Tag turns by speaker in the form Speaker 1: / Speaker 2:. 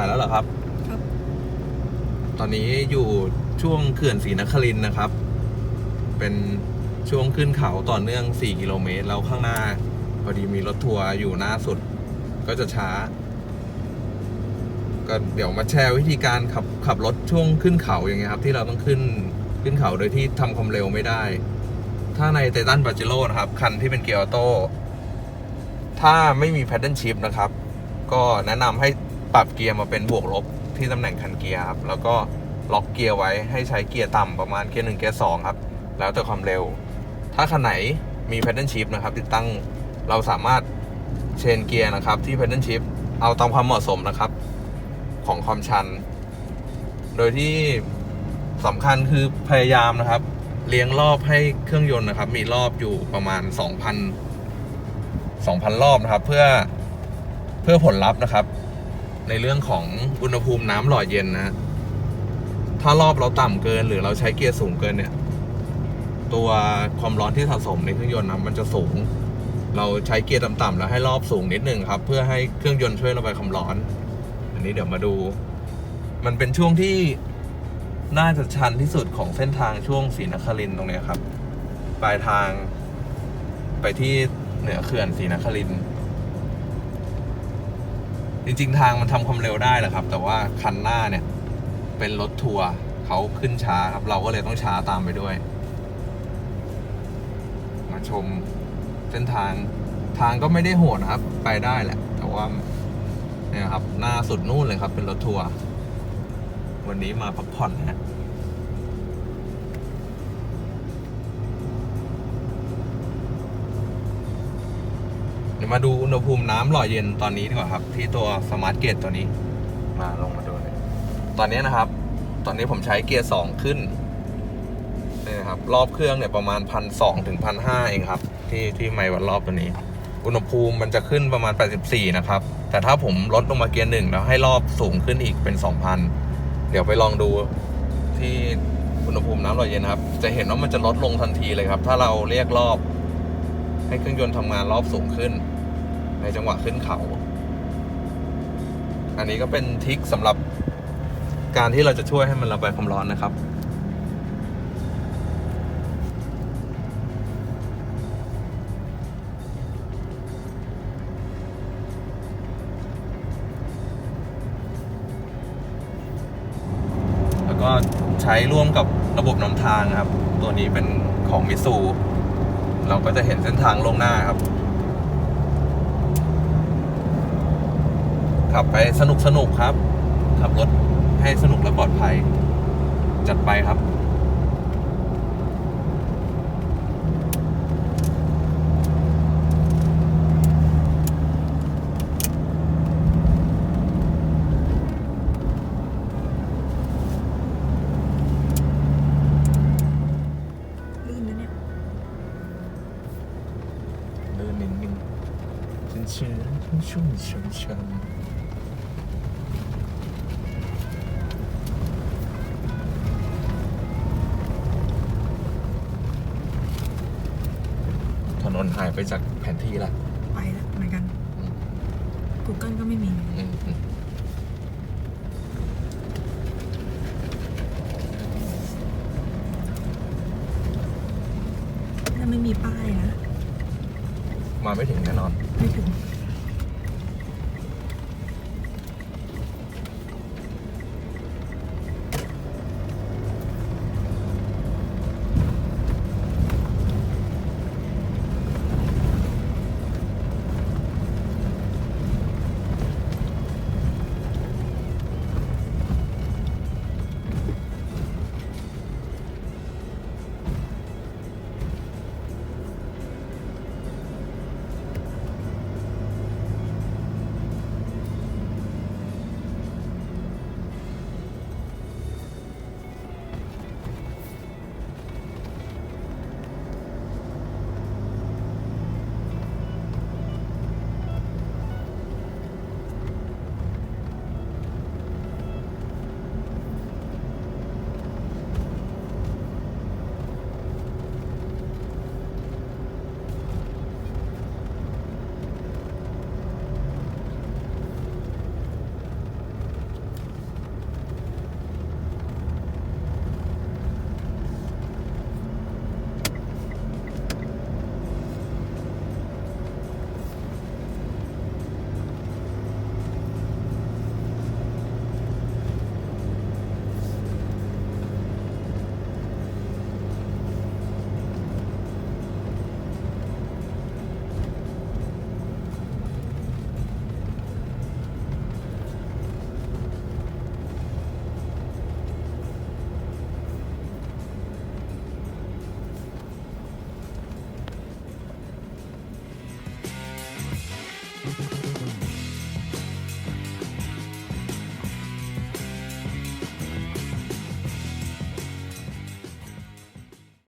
Speaker 1: ถ่ายแล้วเหรอครับ
Speaker 2: ครับ
Speaker 1: ตอนนี้อยู่ช่วงเขื่อนศรีนครินทร์นะครับ เป็นช่วงขึ้นเขาต่อเนื่อง 4 กิโลเมตร แล้วข้างหน้า พอดีมีรถทัวร์อยู่หน้าสุด ก็จะช้า ก็เดี๋ยวมาแชร์วิธีการขับขับรถช่วงขึ้นเขาอย่างเงี้ยครับ ที่เราต้องขึ้นขึ้นเขาโดยที่ทำความเร็วไม่ได้ ถ้าในไททันบาจิโร่นะครับ คันที่เป็นเกียร์ออโต้ถ้าไม่มีแพดเดิลชิพนะครับ ก็แนะนำให้ ปรับเกียร์มาเป็นบวกลบที่ตำแหน่งคันเกียร์ครับ แล้วก็ล็อกเกียร์ไว้ให้ใช้เกียร์ต่ำประมาณเกียร์หนึ่งเกียร์สองครับ แล้วแต่ความเร็ว ถ้าคันไหนมีแพดเดิลชิพนะครับ ติดตั้งเราสามารถเชนเกียร์นะครับ ที่แพดเดิลชิพเอาตามความเหมาะสมนะครับ ของความชัน โดยที่สำคัญคือพยายามนะครับ เลี้ยงรอบให้เครื่องยนต์นะครับ มีรอบอยู่ประมาณ 2,000 2,000 รอบนะครับ เพื่อเพื่อผลลัพธ์นะครับ ในเรื่องของอุณหภูมิน้ำหล่อเย็นนะ ถ้ารอบเราต่ำเกินหรือเราใช้เกียร์สูงเกินเนี่ย ตัวความร้อนที่สะสมในเครื่องยนต์นะมันจะสูง เราใช้เกียร์ต่ำๆแล้วให้รอบสูงนิดนึงครับ เพื่อให้เครื่องยนต์ช่วยระบายความร้อน อันนี้เดี๋ยวมาดู มันเป็นช่วงที่น่าจะชันที่สุดของเส้นทางช่วงศรีนครินทร์ตรงนี้ครับ ปลายทางไปที่เหนือเขื่อนศรีนครินทร์ จริง ๆ ทางมันทำความเร็วได้แหละครับ แต่ว่าคันหน้าเนี่ย เป็นรถทัวร์เขาขึ้นช้าครับ เราก็เลยต้องช้าตามไปด้วย มาชมเส้นทางทางก็ไม่ได้โหดนะครับ ไปได้แหละ แต่ว่าเนี่ยครับ หน้าสุดนู่นเลยครับ เป็นรถทัวร์วันนี้มาพักผ่อนนะ มาดูอุณหภูมิน้ำหล่อเย็นตอนนี้ดีกว่าครับ ที่ตัวสมาร์ทเกตตัวนี้ มาลงมาดูเลยตอนนี้นะครับ ตอนนี้ผมใช้เกียร์สองขึ้นนี่นะครับรอบเครื่องเนี่ยประมาณพันสองถึงพันห้าเองครับ ที่ที่ไมวัดรอบตัวนี้ อุณหภูมิมันจะขึ้นประมาณ 84 นะครับ แต่ถ้าผมลดลงมาเกียร์หนึ่งแล้วให้รอบสูงขึ้นอีกเป็น 2,000 เดี๋ยวไปลองดูที่อุณหภูมิน้ำหล่อเย็นครับ จะเห็นว่ามันจะลดลงทันทีเลยครับ ถ้าเราเรียกรอบให้เครื่องยนต์ทำงานรอบสูงขึ้น ในจังหวะขึ้นเขา อันนี้ก็เป็นทิคสำหรับการที่เราจะช่วยให้มันระบายความร้อนนะครับแล้วก็ใช้ร่วมกับระบบนำทางครับ ตัวนี้เป็นของมิสูเราก็จะเห็นเส้นทางลงหน้าครับ ขับไปสนุกสนุกครับ ขับรถให้สนุกและปลอดภัย จัดไปครับ
Speaker 2: ลื่นนะเนี่ย
Speaker 1: เดินนิดนึงชื้นชื้นชุ่มชุ่มชื้น นถนนหายไปจากแผนที่ละ
Speaker 2: ไปแล้วเหมือนกัน
Speaker 1: อืม
Speaker 2: Google ก็ไม่มี
Speaker 1: อืมอืม
Speaker 2: ถ้าไม่มีป้ายนะ
Speaker 1: มาไม่ถึงแน่นอน
Speaker 2: ไม่ถึง